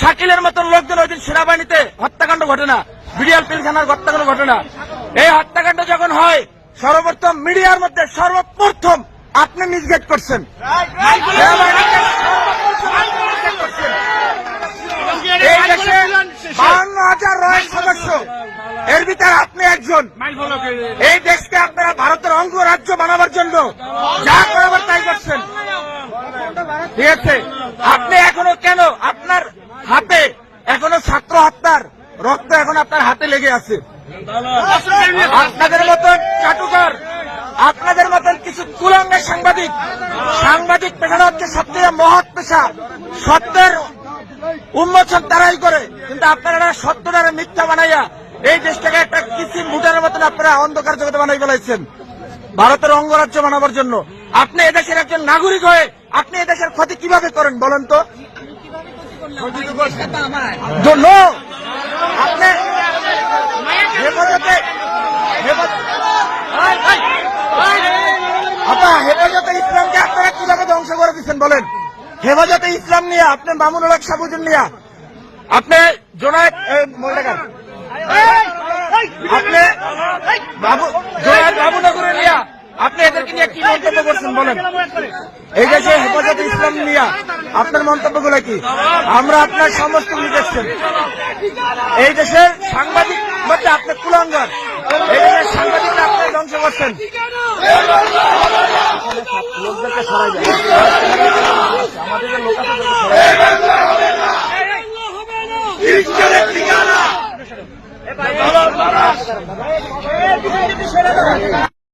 শাকিলের মতন লোকজন ওই দিন সেনাবাহিনীতে হত্যাকাণ্ড ঘটনা বিডিআর পিলখানার হত্যাকাণ্ড ঘটনা। এই হত্যাকাণ্ড যখন হয়, সর্বপ্রথম মিডিয়ার মধ্যে সর্বপ্রথম আপনি মিসগেড করছেন। বান্ন হাজার রয়েল সদস্য। এর ভিতরে আপনি একজন। এই দেশকে আপনারা ভারতের অঙ্গ রাজ্য বানাবার জন্য যা করাবার তাই করছেন। ঠিক আছে? আপনি এখনও কেন আপনার হাতে এখনও ছাত্র হত্যার রক্ত এখন আপনার হাতে লেগে আছে। আপনাদের মতন চাটুকর আপনাদের মতন কিছু কুলাঙ্গের সাংবাদিক সাংবাদিক পেশাটা হচ্ছে সবচেয়ে মহৎ পেশা। সত্যের উন্মোচন তারাই করে। কিন্তু আপনারা সত্যটারে মিথ্যা বানাইয়া এই দেশটাকে একটা কিসিম ভুটানের মতন আপনারা অন্ধকার জগতে বানাই ফেলাইছেন। ভারতের অঙ্গরাজ্য বানাবার জন্য। আপনি এদেশের একজন নাগরিক হয়ে আপনি এদেশের ক্ষতি কীভাবে করেন বলেন তো? তো আপনি হেফাজতে। ইসলামকে আপনারা কীভাবে ধ্বংস করে দিচ্ছেন বলেন? হেফাজতে ইসলাম নিয়ে, আপনি মামুনুল হক সাবুদ্দিন নিয়ে। আপনি আপনি এদেরকে নিয়ে কি মন্তব্য করছেন বলেন? এই দেশে হেফাজতে ইসলাম নিয়ে, আপনার কি? আমরা আপনার সমস্ত দেখছেন। এই দেশের সাংবাদিক মধ্যে আপনি কুলাঙ্গার এই সাংবাদিকরা আপনি ধ্বংস করছেন লোকদেরকে।